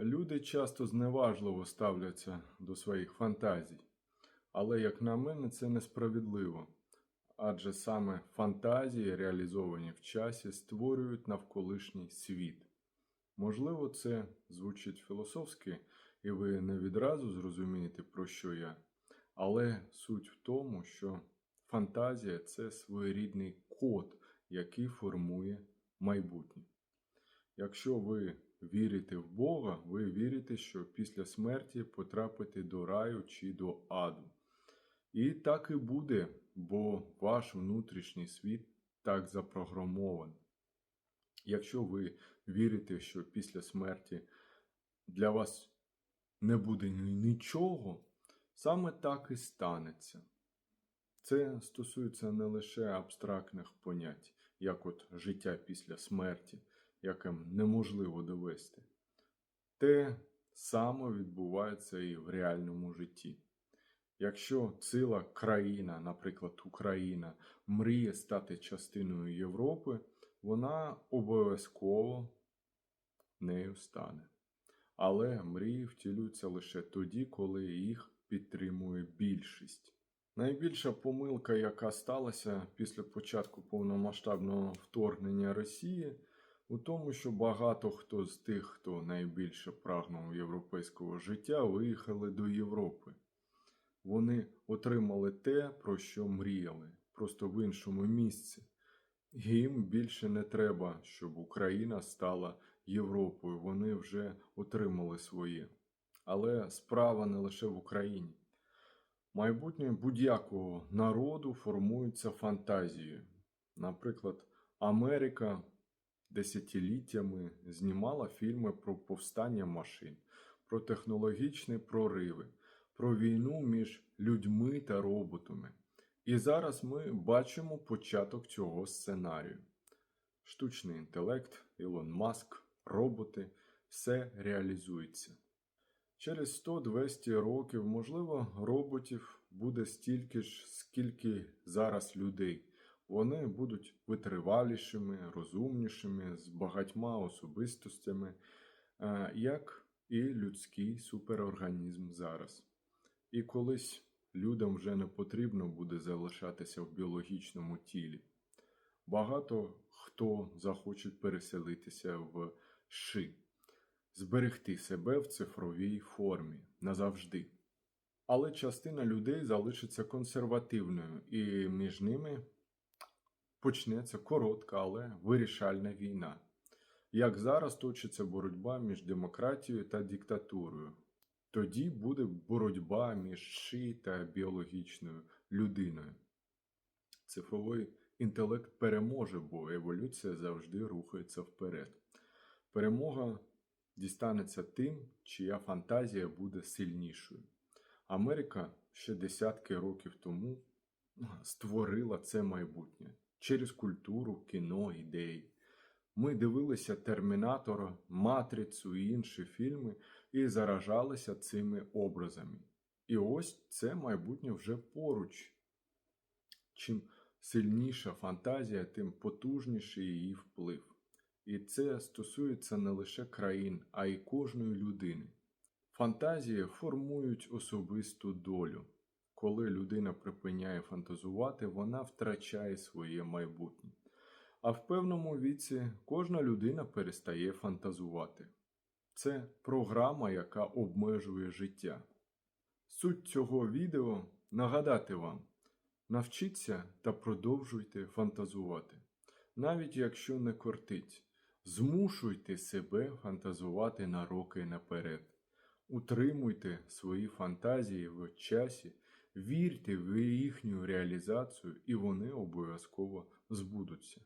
Люди часто зневажливо ставляться до своїх фантазій, але, як на мене, це несправедливо. Адже саме фантазії, реалізовані в часі, створюють навколишній світ. Можливо, це звучить філософськи, і ви не відразу зрозумієте, про що я. Але суть в тому, що фантазія це своєрідний код, який формує майбутнє. Якщо ви вірите в Бога, ви вірите, що після смерті потрапите до раю чи до аду. І так і буде, бо ваш внутрішній світ так запрограмований. Якщо ви вірите, що після смерті для вас не буде нічого, саме так і станеться. Це стосується не лише абстрактних понять, як от життя після смерті, яке неможливо довести. Те саме відбувається і в реальному житті. Якщо ціла країна, наприклад, Україна, мріє стати частиною Європи, вона обов'язково нею стане. Але мрії втілюються лише тоді, коли їх підтримує більшість. Найбільша помилка, яка сталася після початку повномасштабного вторгнення Росії, у тому, що багато хто з тих, хто найбільше прагнув європейського життя, виїхали до Європи. Вони отримали те, про що мріяли, просто в іншому місці. Їм більше не треба, щоб Україна стала Європою. Вони вже отримали своє. Але справа не лише в Україні. Майбутнє будь-якого народу формується фантазією. Наприклад, Америка десятиліттями знімала фільми про повстання машин, про технологічні прориви, про війну між людьми та роботами. І зараз ми бачимо початок цього сценарію. Штучний інтелект, Ілон Маск, роботи все реалізується. Через 100-200 років, можливо, роботів буде стільки ж, скільки зараз людей. Вони будуть витривалішими, розумнішими, з багатьма особистостями, е, як і людський суперорганізм зараз. І колись людям вже не потрібно буде залишатися в біологічному тілі. Багато хто захоче переселитися в ши, зберегти себе в цифровій формі назавжди. Але частина людей залишиться консервативною, і між ними почнеться коротка, але вирішальна війна. Як зараз точиться боротьба між демократією та диктатурою. Тоді буде боротьба між ши та біологічною людиною. Цифровий інтелект переможе, бо еволюція завжди рухається вперед. Перемога дістанеться тим, чия фантазія буде сильнішою. Америка ще десятки років тому створила це майбутнє через культуру, кіно, ідеї. Ми дивилися Термінатора, Матрицю і інші фільми і заражалися цими образами. І ось це майбутнє вже поруч. Чим сильніша фантазія, тим потужніший її вплив. І це стосується не лише країн, а й кожної людини. Фантазії формують особисту долю. Коли людина припиняє фантазувати, вона втрачає своє майбутнє. А в певному віці кожна людина перестає фантазувати. Це програма, яка обмежує життя. Суть цього відео нагадати вам: навчіться та продовжуйте фантазувати. Навіть якщо не кортить, змушуйте себе фантазувати на роки наперед. Утримуйте свої фантазії в часі, вірте в їхню реалізацію, і вони обов'язково збудуться.